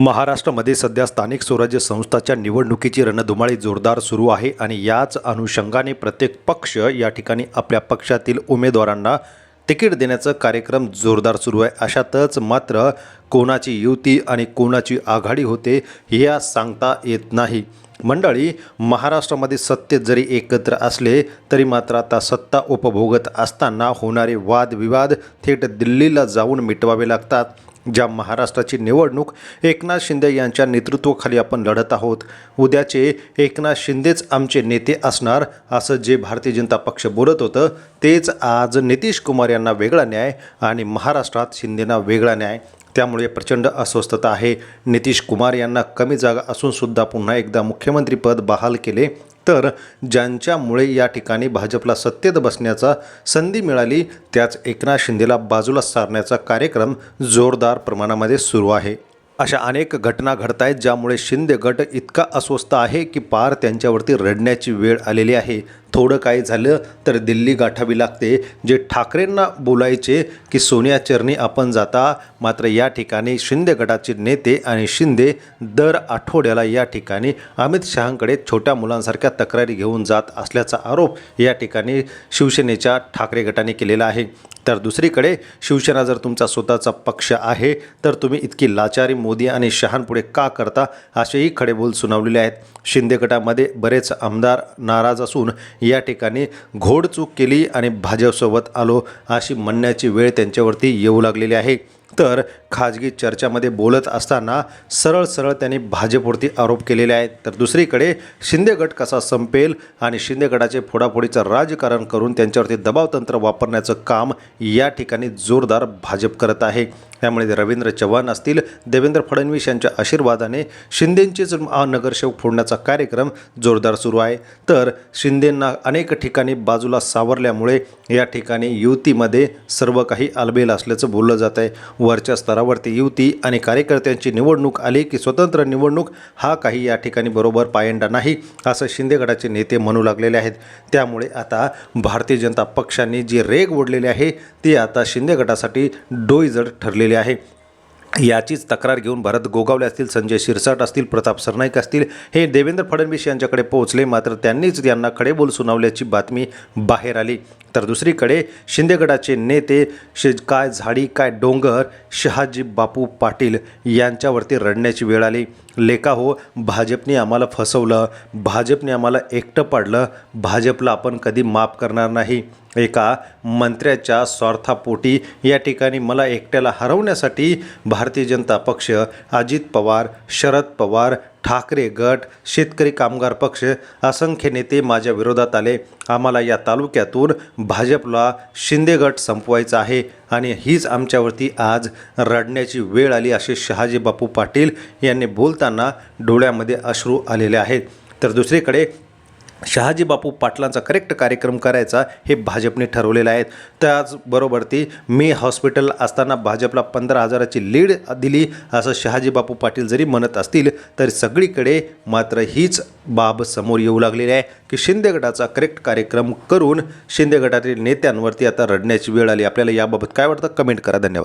महाराष्ट्रामध्ये सध्या स्थानिक स्वराज्य संस्थाच्या निवडणुकीची रणधुमाळी जोरदार सुरू आहे आणि याच अनुषंगाने प्रत्येक पक्ष या ठिकाणी आपल्या पक्षातील उमेदवारांना तिकीट देण्याचा कार्यक्रम जोरदार सुरू आहे. अशातच मात्र कोणाची युती आणि कोणाची आघाडी होते या सांगता येत नाही. मंडळी महाराष्ट्रामध्ये सत्य जरी एकत्र असले तरी मात्र आता सत्ता उपभोगत असताना होणारे वादविवाद थेट दिल्लीला जाऊन मिटवावे लागतात. ज्या महाराष्ट्राची निवडणूक एकनाथ शिंदे यांच्या नेतृत्वाखाली आपण लढत आहोत उद्याचे एकनाथ शिंदेच आमचे नेते असणार असं जे भारतीय जनता पक्ष बोलत होतं तेच आज नितीश कुमार यांना वेगळा न्याय आणि महाराष्ट्रात शिंदेना वेगळा न्याय त्यामुळे प्रचंड अस्वस्थता आहे. नितीश कुमार यांना कमी जागा असूनसुद्धा पुन्हा एकदा मुख्यमंत्रीपद बहाल केले. तर ज्यांच्यामुळे या ठिकाणी भाजपला सत्तेत बसण्याचा संधी मिळाली त्याच एकनाथ शिंदेला बाजूला सारण्याचा कार्यक्रम जोरदार प्रमाणामध्ये सुरू आहे. अशा अनेक घटना घडत आहेत ज्यामुळे शिंदे गट इतका अस्वस्थ आहे की पार त्यांच्यावरती रडण्याची वेळ आलेली आहे. थोडं काय झालं तर दिल्ली गाठावी लागते. जे ठाकरेंना बोलायचे की सोनिया चरणी आपण जाता मात्र या ठिकाणी शिंदे गटाचे नेते आणि शिंदे दर आठवड्याला या ठिकाणी अमित शहांकडे छोट्या मुलांसारख्या तक्रारी घेऊन जात असल्याचा आरोप या ठिकाणी शिवसेनेच्या ठाकरे गटाने केलेला आहे. तर दुसरीकडे शिवसेना जर तुमचा स्वतःचा पक्ष आहे तर तुम्ही इतकी लाचारी मोदी आणि शहांपुढे का करता असेही खडेबोल सुनावलेले आहेत. शिंदे गटामध्ये बरेच आमदार नाराज असून या ठिकाणी घोडचूक केली आणि भाजपसोबत आलो अशी म्हणण्याची वेळ त्यांच्यावरती येऊ लागलेली आहे. तर खाजगी चर्चामध्ये बोलत असताना सरळ सरळ त्यांनी भाजपवरती आरोप केलेले आहेत. तर दुसरीकडे शिंदे गट कसा संपेल आणि शिंदे गटाचे फोडाफोडीचं राजकारण करून त्यांच्यावरती दबावतंत्र वापरण्याचं काम या ठिकाणी जोरदार भाजप करत आहे. त्यामुळे रवींद्र चव्हाण असतील देवेंद्र फडणवीस यांच्या आशीर्वादाने शिंदेंचेच नगरसेवक फोडण्याचा कार्यक्रम जोरदार सुरू आहे. तर शिंदेंना अनेक ठिकाणी बाजूला सावरल्यामुळे या ठिकाणी युतीमध्ये सर्व काही आलबेल असल्याचं बोललं जात आहे वरच्या स्तरावरती युती आणि कार्यकर्त्यांची निवडणूक आली की स्वतंत्र निवडणूक हा काही या ठिकाणी बरोबर पायंडा नाही असं शिंदे गटाचे नेते म्हणू लागलेले आहेत. त्यामुळे आता भारतीय जनता पक्षाने जी रेग ओढलेली आहे ती आता शिंदे गटासाठी डोईजड ठरलेली आहे. याचीच तक्रार घेऊन भरत गोगावले असतील संजय शिरसाट असतील प्रताप सरनाईक असतील हे देवेंद्र फडणवीस यांच्याकडे पोहोचले मात्र त्यांनीच यांना खडेबोल सुनावल्याची बातमी बाहेर आली. तर दुसरीकडे शिंदेगडाचे नेते शे काय झाडी काय डोंगर शहाजी बापू पाटील यांच्यावरती रडण्याची वेळ आली. लेका हो भाजपने आम्हाला फसवलं. भाजपने आम्हाला एकटं पाडलं. भाजपला आपण कधी माफ करणार नाही. एका मंत्र्याच्या स्वार्थापोटी या ठिकाणी मला एकट्याला हरवण्यासाठी भारतीय जनता पक्ष अजित पवार शरद पवार ठाकरे गट शेतकरी कामगार पक्ष असंख्य नेते माझ्या विरोधात आले. आम्हाला या तालुक्यातून भाजपला शिंदे गट संपवायचा आहे आणि हीच आमच्यावरती आज रडण्याची वेळ आली असे शहाजी बापू पाटील यांनी बोलताना डोळ्यामध्ये अश्रू आलेले आहेत. तर दुसरीकडे शहाजी बापू पाटलांचा करेक्ट कार्यक्रम करायचा हे भाजपने ठरवलेलं आहे. त्याचबरोबर ती मी हॉस्पिटल असताना भाजपला पंधरा हजाराची लीड दिली असं शहाजी बापू पाटील जरी म्हणत असतील तरी सगळीकडे मात्र हीच बाब समोर येऊ लागलेली आहे की शिंदे गटाचा करेक्ट कार्यक्रम करून शिंदे गटातील नेत्यांवरती आता रडण्याची वेळ आली. आपल्याला याबाबत काय वाटतं? कमेंट करा. धन्यवाद.